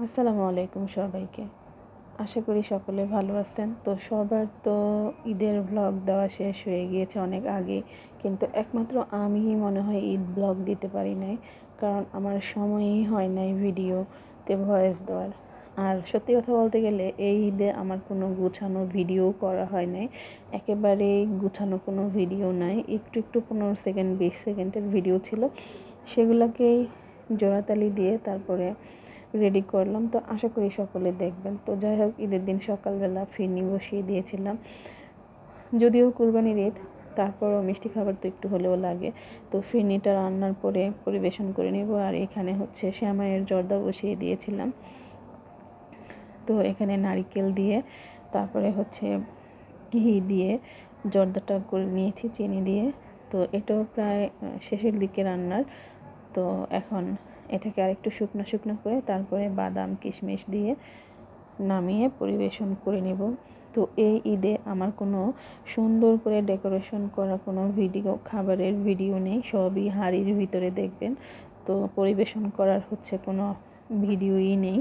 আসসালামু আলাইকুম সবাইকে। আশা করি সকলে ভালো আছেন। তো সবার তো ঈদের ব্লগ দেওয়া শেষ হয়ে গিয়েছে অনেক আগে কিন্তু একমাত্র আমিই মনে হয় ঈদ ব্লগ দিতে পারি নাই, কারণ আমার সময়ই হয় নাই ভিডিওতে ভয়েস দেওয়ার। আর সত্যি কথা বলতে গেলে এই ঈদে আমার কোনো গুছানো ভিডিও করা হয় নাই। একেবারেই গুছানো কোনো ভিডিও নাই। একটু একটু পনেরো সেকেন্ড বিশ সেকেন্ডের ভিডিও ছিল। সেগুলোকেই জোড়াতালি দিয়ে তারপরে রেডি করলাম। তো আশা করি সকলে দেখবেন। তো যাই হোক, ঈদের দিন সকালবেলা ফিরনি বসিয়ে দিয়েছিলাম। যদিও কুরবানির ঈদ, তারপরও মিষ্টি খাবার তো একটু হলেও লাগে। তো ফিরনিটা রান্নার পরে পরিবেশন করে নেব। আর এখানে হচ্ছে শ্যামায়ের জর্দা বসিয়ে দিয়েছিলাম। তো এখানে নারিকেল দিয়ে, তারপরে হচ্ছে ঘি দিয়ে জর্দাটা করে নিয়েছি, চিনি দিয়ে। তো এটাও প্রায় শেষের দিকে রান্নার। তো এখন এটাকে আরেকটু শুকনো শুকনো করে তারপরে বাদাম, কিশমিশ দিয়ে নামিয়ে পরিবেশন করে নেব। তো এই ঈদে আমার কোনো সুন্দর করে ডেকোরেশন করা কোনো ভিডিও, খাবারের ভিডিও নেই, সবই হাড়ির ভিতরে দেখবেন। তো পরিবেশন করার হচ্ছে কোনো ভিডিওই নেই।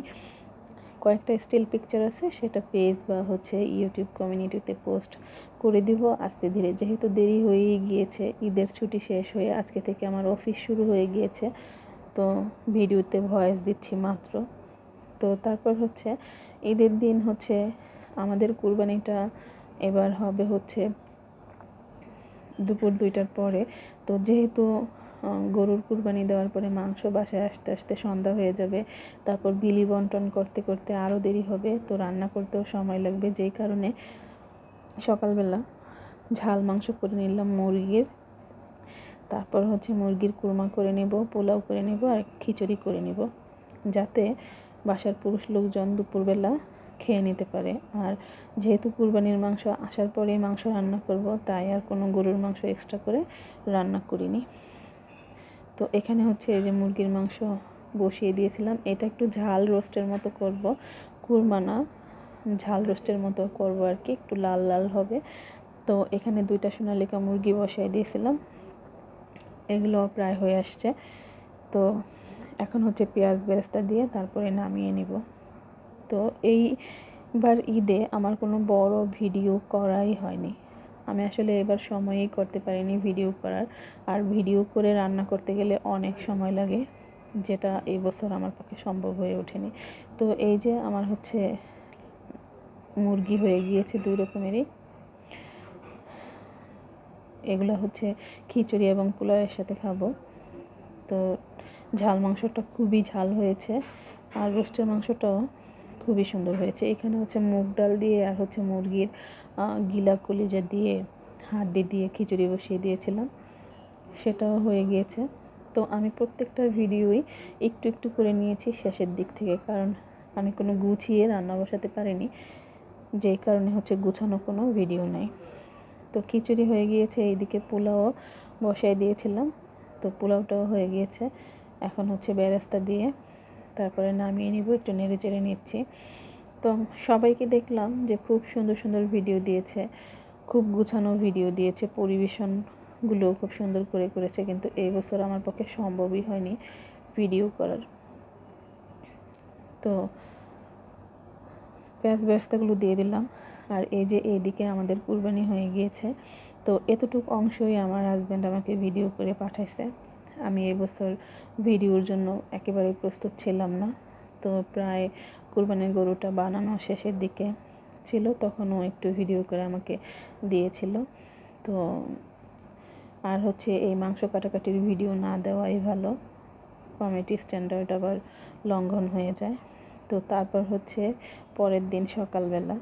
কয়েকটা স্টিল পিকচার আছে, সেটা পেজ বা হচ্ছে ইউটিউব কমিউনিটিতে পোস্ট করে দিব। আস্তে ধীরে, যেহেতু দেরি হয়েই গিয়েছে, ঈদের ছুটি শেষ হয়ে আজকে থেকে আমার অফিস শুরু হয়ে গিয়েছে। তো ভিডিওতে ভয়েস দিচ্ছি মাত্র। তো তারপর হচ্ছে ঈদের দিন হচ্ছে আমাদের কুরবানিটা এবার হবে হচ্ছে দুপুর দুইটার পরে। তো যেহেতু গরুর কুরবানি দেওয়ার পরে মাংস বাসায় আসতে আসতে সন্ধ্যা হয়ে যাবে, তারপর বিলি বন্টন করতে করতে আরও দেরি হবে, তো রান্না করতেও সময় লাগবে। যেই কারণে সকালবেলা ঝাল মাংস করে নিলাম মুরগির। তারপর হচ্ছে মুরগির কুরমা করে নেব, পোলাও করে নেব আর খিচুড়ি করে নেব, যাতে বাসার পুরুষ লোকজন দুপুরবেলা খেয়ে নিতে পারে। আর যেহেতু কুরবানির মাংস আসার পরেই মাংস রান্না করব, তাই আর কোনো গরুর মাংস এক্সট্রা করে রান্না করিনি। তো এখানে হচ্ছে এই যে মুরগির মাংস বসিয়ে দিয়েছিলাম। এটা একটু ঝাল রোস্টের মতো করব, কুরমা না, ঝাল রোস্টের মতো করব আর কি, একটু লাল লাল হবে। তো এখানে দুইটা সোনালিকা মুরগি বসাই দিয়েছিলাম। এগুলো প্রায় হয়ে আসছে। তো এখন হচ্ছে পেঁয়াজ বেরেস্তা দিয়ে তারপরে নামিয়ে নিব। তো এইবার ঈদে আমার কোনো বড় ভিডিও করাই হয়নি। আমি আসলে এবার সময়ই করতে পারিনি ভিডিও করার। আর ভিডিও করে রান্না করতে গেলে অনেক সময় লাগে, যেটা এই বছর আমার পক্ষে সম্ভব হয়ে ওঠেনি। তো এই যে আমার হচ্ছে মুরগি হয়ে গিয়েছে দুই রকমেরই। এগুলো হচ্ছে খিচুড়ি এবং পোলাওয়ের সাথে খাব। তো ঝাল মাংসটা খুবই ঝাল হয়েছে আর রোস্টের মাংসটাও খুবই সুন্দর হয়েছে। এখানে হচ্ছে মুগ ডাল দিয়ে আর হচ্ছে মুরগির গিলা কলিজা দিয়ে হাড্ডি দিয়ে খিচুড়ি বসিয়ে দিয়েছিলাম। সেটাও হয়ে গিয়েছে। তো আমি প্রত্যেকটা ভিডিওই একটু একটু করে নিয়েছি শেষের দিক থেকে, কারণ আমি কোনো গুছিয়ে রান্না বসাতে পারিনি। যেই কারণে হচ্ছে গুছানো কোনো ভিডিও নেই। তো খিচুড়ি হয়ে গিয়েছে, এইদিকে পোলাও বসাই দিয়েছিলাম। তো পোলাওটাও হয়ে গিয়েছে। এখন হচ্ছে বেরেস্তা দিয়ে তারপরে নামিয়ে নিব, একটু নেড়ে চেড়ে নিচ্ছি। তো সবাইকে দেখলাম যে খুব সুন্দর সুন্দর ভিডিও দিয়েছে, খুব গুছানো ভিডিও দিয়েছে, পরিবেশনগুলো খুব সুন্দর করে করেছে, কিন্তু এই বছর আমার পক্ষে সম্ভবই হয়নি ভিডিও করার। তো পেঁয়াজ বেরেস্তাগুলো দিয়ে দিলাম। আর এই যে এইদিকে আমাদের কুরবানি হয়ে গিয়েছে, তো এতটুকু অংশই আমার হাজব্যান্ড আমাকে ভিডিও করে পাঠাইছে। আমি এবছর ভিডিওর জন্য একেবারে প্রস্তুত ছিলাম না। তো প্রায় কুরবানির গরুটা বানানো শেষের দিকে ছিল, তখনও একটু ভিডিও করে আমাকে দিয়েছিল। তো আর হচ্ছে এই মাংস কাটাকাটির ভিডিও না দেওয়াই ভালো। কমিটি স্ট্যান্ডার্ড আবার লঙ্ঘন হয়ে যায়। তো তারপর হচ্ছে পরের দিন সকালবেলা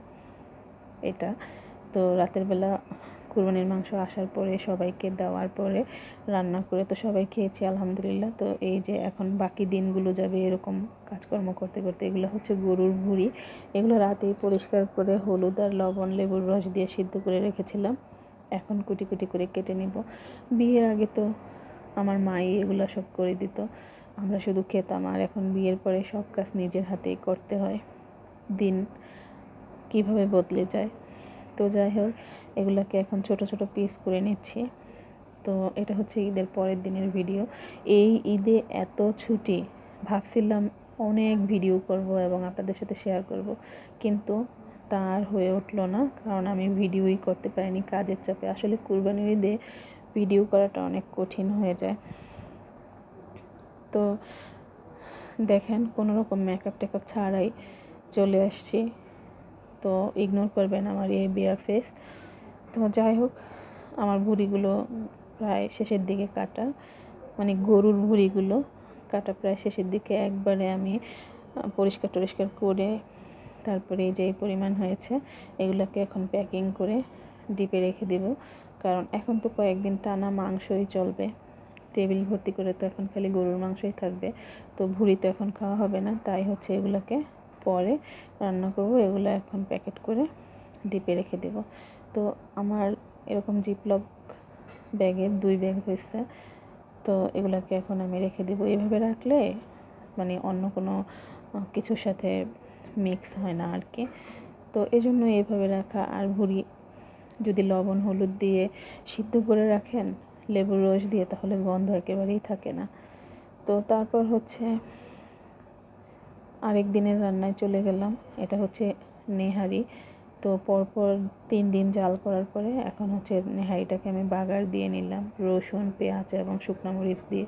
এটা। তো রাতের বেলা কুরবানির মাংস আসার পরে সবাইকে দেওয়ার পরে রান্না করে তো সবাই খেয়েছি, আলহামদুলিল্লাহ। তো এই যে এখন বাকি দিনগুলো যাবে এরকম কাজকর্ম করতে করতে এগুলো হচ্ছে গরুর ভুঁড়ি। এগুলো রাতেই পরিষ্কার করে হলুদ আর লবণ, লেবুর রস দিয়ে সিদ্ধ করে রেখেছিলাম। এখন কুটি কুটি করে কেটে নিব। বিয়ের আগে তো আমার মাই এগুলো সব করে দিত। আমরা শুধু খেতাম আর এখন বিয়ের পরে সব কাজ নিজের হাতেই করতে হয়। দিন কীভাবে বদলে যায়। তো যাই হোক এগুলোকে এখন ছোট ছোট পিস করে নিচ্ছি। তো এটা হচ্ছে ঈদের পরের দিনের ভিডিও এই ঈদে এত ছুটি, ভাবছিলাম অনেক ভিডিও করব এবং আপনাদের সাথে শেয়ার করব। কিন্তু তার হয়ে উঠল না, কারণ আমি ভিডিওই করতে পারিনি কাজের চাপে। আসলে কুরবানির ঈদে ভিডিও করাটা অনেক কঠিন হয়ে যায়। তো দেখেন, কোনো রকম মেকআপ টেকআপ ছাড়াই চলে আসছি। তো ইগনোর করবেন আমার এই বিয়ার ফেস তো যাই হোক, আমার ভুড়িগুলো প্রায় শেষের দিকে কাটা। মানে গরুর ভুড়িগুলো কাটা প্রায় শেষের দিকে। একবারে আমি পরিষ্কার টরিষ্কার করে তারপরে যে পরিমাণ হয়েছে, এগুলোকে এখন প্যাকিং করে ডিপে রেখে দেব। কারণ এখন তো কয়েকদিন টানা মাংসই চলবে। টেবিল ভর্তি করে তো এখন খালি গরুর মাংসই থাকবে। তো ভুড়ি তো এখন খাওয়া হবে না। তাই হচ্ছে এগুলোকে পরে রান্না করব, এগুলো এখন প্যাকেট করে ডিপে রেখে দেব। তো আমার এরকম জিপলক ব্যাগের দুই ব্যাগ হয়েছে, তো এগুলোকে এখন আমি রেখে দেবো। এভাবে রাখলে মানে অন্য কোনো কিছুর সাথে মিক্স হয় না আর কি তো এই জন্য এইভাবে রাখা। আর ভুড়ি, যদি লবণ, হলুদ দিয়ে সিদ্ধ করে রাখেন, লেবুর রস দিয়ে, তাহলে গন্ধ একেবারেই থাকে না। তো তারপর হচ্ছে আরেক দিনের রান্নায় চলে গেলাম। এটা হচ্ছে নেহারি। তো পরপর তিন দিন জাল করার পরে এখন হচ্ছে নেহারিটাকে আমি বাগার দিয়ে নিলাম রসুন, পেঁয়াজ এবং শুকনো মরিচ দিয়ে।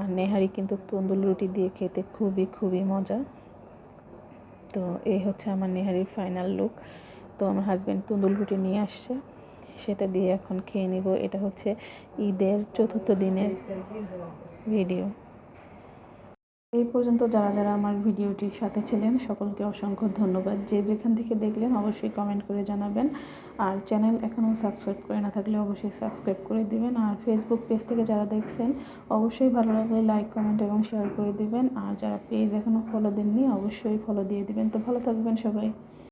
আর নেহারি কিন্তু তন্দুল রুটি দিয়ে খেতে খুবই খুবই মজা। তো এই হচ্ছে আমার নেহারির ফাইনাল লুক তো আমার হাজব্যান্ড তন্দুল রুটি নিয়ে আসছে। সেটা দিয়ে এখন খেয়ে নিব। এটা হচ্ছে ঈদের চতুর্থ দিনের ভিডিও এই পর্যন্ত যারা যারা আমার ভিডিওটির সাথে ছিলেন, সকলকে অসংখ্য ধন্যবাদ। যে যেখান থেকে দেখলেন, অবশ্যই কমেন্ট করে জানাবেন। আর চ্যানেল এখনও সাবস্ক্রাইব করে না থাকলে অবশ্যই সাবস্ক্রাইব করে দিবেন। আর ফেসবুক পেজ থেকে যারা দেখছেন, অবশ্যই ভালো লাগলে লাইক কমেন্ট এবং শেয়ার করে দিবেন। আর যারা পেজ এখনও ফলো দেননি, অবশ্যই ফলো দিয়ে দিবেন। তো ভালো থাকবেন সবাই।